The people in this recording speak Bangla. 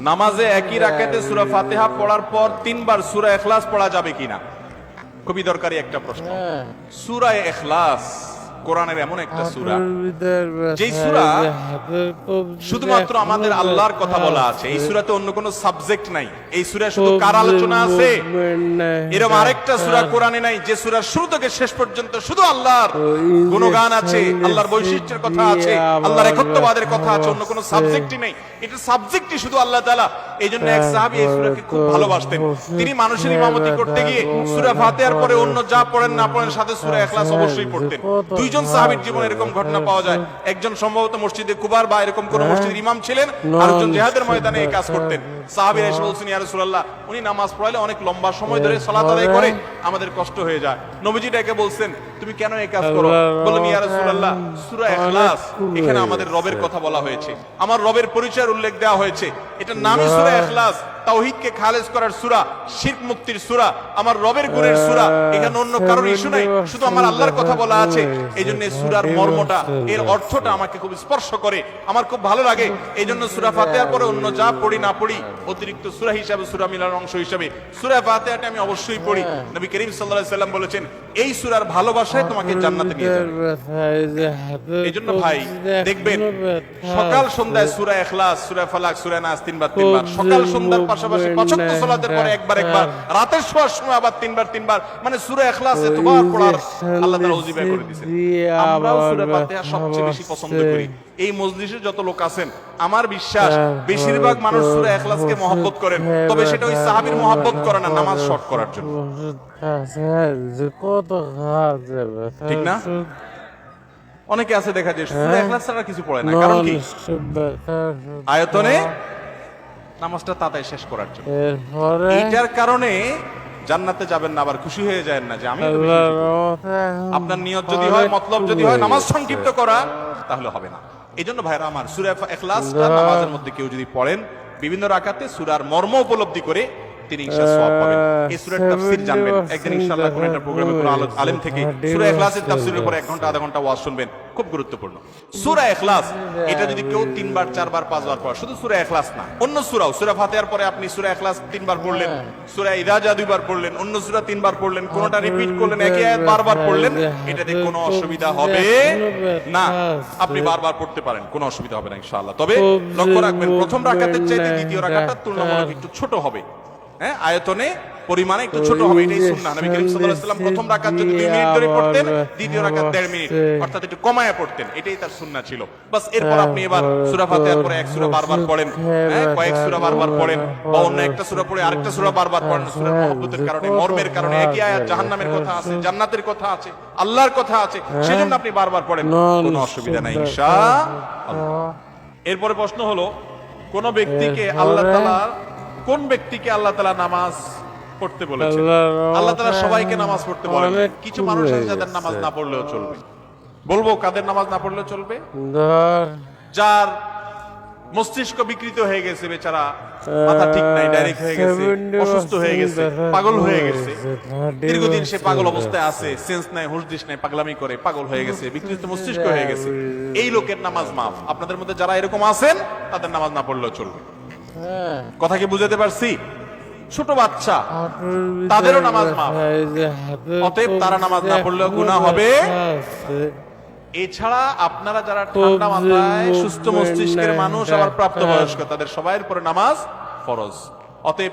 নামাজে একই রাকাতে সুরা ফাতেহা পড়ার পর তিনবার সুরা এখলাস পড়া যাবে কিনা? খুবই দরকারি একটা প্রশ্ন। সুরা ইখলাস কোরআনের এমন একটা সূরা। যেই সূরা শুধুমাত্র আমাদের আল্লাহর কথা বলা আছে এই সূরাতে অন্য কোনো সাবজেক্ট নাই। এই সূরা শুধু কার আলোচনা আছে? এরকম আরেকটা সূরা কোরআনে নাই যে সূরা শুরু থেকে শেষ পর্যন্ত শুধু আল্লাহর গুণগান আছে আল্লাহর বৈশিষ্ট্যের কথা আছে আল্লাহর একত্ববাদের কথা আছে অন্য কোনো সাবজেক্টই নেই। এটা সাবজেক্টই শুধু আল্লাহ তাআলা এই জন্য এক সাহাবী এই সূরাকে খুব ভালোবাসতেন। তিনি মানুষের ইমামতি করতে গিয়ে সূরা ফাতিহার পরে অন্য যা পড়েন না পড়েন সাথে সূরা ইখলাস অবশ্যই পড়তেন। দুইজন সাহাবীর জীবনে এরকম ঘটনা পাওয়া যায়। একজন সম্ভবত মসজিদে কুবার বা এরকম কোন মসজিদের ইমাম ছিলেন আরেকজন জিহাদের ময়দানে এই কাজ করতেন। সাহাবীরা এসে বলছেন ইয়া রাসূলুল্লাহ উনি নামাজ পড়ালে অনেক লম্বা সময় ধরে সালাত আদায় করে আমাদের কষ্ট হয়ে যায়। নবীজি ডেকে বলছেন তুমি কেন এই কাজ করো? বললেন ইয়া রাসূলুল্লাহ সূরা ইখলাস এখানে আমাদের রবের কথা বলা হয়েছে। আমার রবের পরিচয়ের উল্লেখ দেওয়া হয়েছে। এটা নামই সূরা ইখলাস তাওহীদকে খালেজ করার মুক্তির আমার রবের গুণের এখানে অন্য কারোর ইস্যু নাই, শুধু আমার আল্লাহর কথা বলা আছে। মর্মটা, এর অর্থটা আমাকে খুব স্পর্শ করে, আমার খুব ভালো লাগে। পরে অন্য যা পড়ি না পড়ি, অতিরিক্ত হিসাবে মিলার অংশ হিসাবে আমি অবশ্যই পড়ি। নবী করিম বলেছেন, এই সূরার ভালোবাসায় তোমাকে জান্নাতে নিয়ে যাবে। এই জন্য ভাই, দেখবেন, সকাল সন্ধ্যায় সূরা সূরা ফালাক, সূরা নাস তিনবার তিনবার, সকাল পাশাপাশি ওয়াক্ত সালাতের পরে একবার একবার রাতের শোয়ার সময় আবার তিনবার তিনবার মানে সূরা ইখলাস এতবার পড়ার আল্লাহ তাআলা ওজিবা করে দিয়েছেন। আমরাও সূরা ফাতিহা সবচেয়ে বেশি পছন্দ করি। এই মজলিসে যত লোক আছেন আমার বিশ্বাস বেশিরভাগ মানুষ সূরা ইখলাসকে মহব্বত করেন তবে সেটা ওই সাহাবীর মহব্বত করে না নামাজ শর্ট করার জন্য। ঠিক না? অনেকে আছে দেখা যায় সূরা ইখলাস ছাড়া কিছু পড়ে না কারণ কি? আয়তনে নামাজটা তাড়াতাড়ি শেষ করার জন্য। এরপরে এটার কারণে জান্নাতে যাবেন না আবার খুশি হয়ে যায় না যে আমি বেশি। আপনার নিয়ত যদি হয় মতলব যদি হয় নামাজ সংক্ষিপ্ত করা তাহলে হবে না। এই জন্য ভাইরা আমার সুরা এখলাস নামাজের মধ্যে কেউ যদি পড়েন বিভিন্ন রাকাতে সুরার মর্ম উপলব্ধি করে তিনি ইনশাআল্লাহ সওয়াব পাবেন। এই সূরার তাফসীর জানবেন। একদিন ইনশাআল্লাহ কোন একটা প্রোগ্রামে কোন আলেম থেকে সূরা ইখলাসের তাফসীরের উপর এক ঘণ্টা আধা ঘণ্টা ওয়াজ শুনবেন। খুব গুরুত্বপূর্ণ। সূরা ইখলাস এটা যদি কেউ তিনবার চারবার পাঁচবার পড়ে শুধু সূরা ইখলাস না অন্য সূরাও সূরা ফাতিহার পরে আপনি সূরা ইখলাস তিনবার পড়লেন সূরা ইদাজা দুইবার পড়লেন অন্য সূরা তিনবার পড়লেন কোনটা রিপিট করলেন একই আয়াত বারবার পড়লেন এটাতে কোনো অসুবিধা হবে না। আপনি বারবার পড়তে পারেন কোনো অসুবিধা হবে না ইনশাআল্লাহ। তবে লক্ষ্য রাখবেন প্রথম রাকাতের চাইতে দ্বিতীয় রাকাতটা তুলনামূলক একটু ছোট হবে। হ্যাঁ আয়তনে পরিমাণে একটু ছোট হবে এটাই সুন্নাহ। নবী করিম সাল্লাল্লাহু আলাইহি প্রথম রাকাত যদি 2 মিনিট ধরে পড়তেন দ্বিতীয় রাকাত 1.5 মিনিট অর্থাৎ একটু কমায়া পড়তেন এটাই তার সুন্নাহ ছিল। বাস এরপর আপনি এবার সূরা ফাতিহার পরে এক সূরা বারবার পড়েন। হ্যাঁ কয়েক সূরা বারবার পড়েন বা অন্য একটা সূরা পড়ে আরেকটা সূরা বারবার পড়েন সূরার মহব্বতের কারণে মর্মের কারণে একই আয়াত জাহান্নামের কথা আছে জান্নাতের কথা আছে আল্লাহর কথা আছে সেজন্য আপনি বারবার পড়েন কোনো অসুবিধা নাই ইনশাআল্লাহ। এরপরে প্রশ্ন হলো কোন ব্যক্তিকে আল্লাহ তাআলা কোন ব্যক্তিকে আল্লাহ তালা নামাজ পড়তে বলেছেন? আল্লাহ তাআলা সবাইকে নামাজ পড়তে বলেন। কিছু মানুষ আছে যাদের নামাজ না পড়লেও চলবে। বলব কাদের নামাজ না পড়লেও চলবে? যার মস্তিষ্ক বিকৃত হয়ে গেছে বেচারা মাথা ঠিক নাই ডাইরেক্ট হয়ে গেছে অসুস্থ হয়ে গেছে পাগল হয়ে গেছে। দীর্ঘদিন সে পাগল অবস্থায় আছে সেন্স নাই হুঁশ নাই পাগলামি করে পাগল হয়ে গেছে বিকৃত মস্তিষ্ক হয়ে গেছে। এই লোকের নামাজ মাফ। আপনাদের মধ্যে যারা এরকম আছেন তাদের নামাজ না পড়লেও চলবে। কথা কি বুঝাতে পারছি? ছোট বাচ্চা। তাদেরও নামাজ মাফ। অতএব তারা নামাজ না পড়লেও গুণা হবে। এছাড়া আপনারা যারা ঠান্ডা মাথায় সুস্থ মস্তিষ্কের মানুষ আবার প্রাপ্তবয়স্ক তাদের সবাই পরে নামাজ ফরজ। অতএব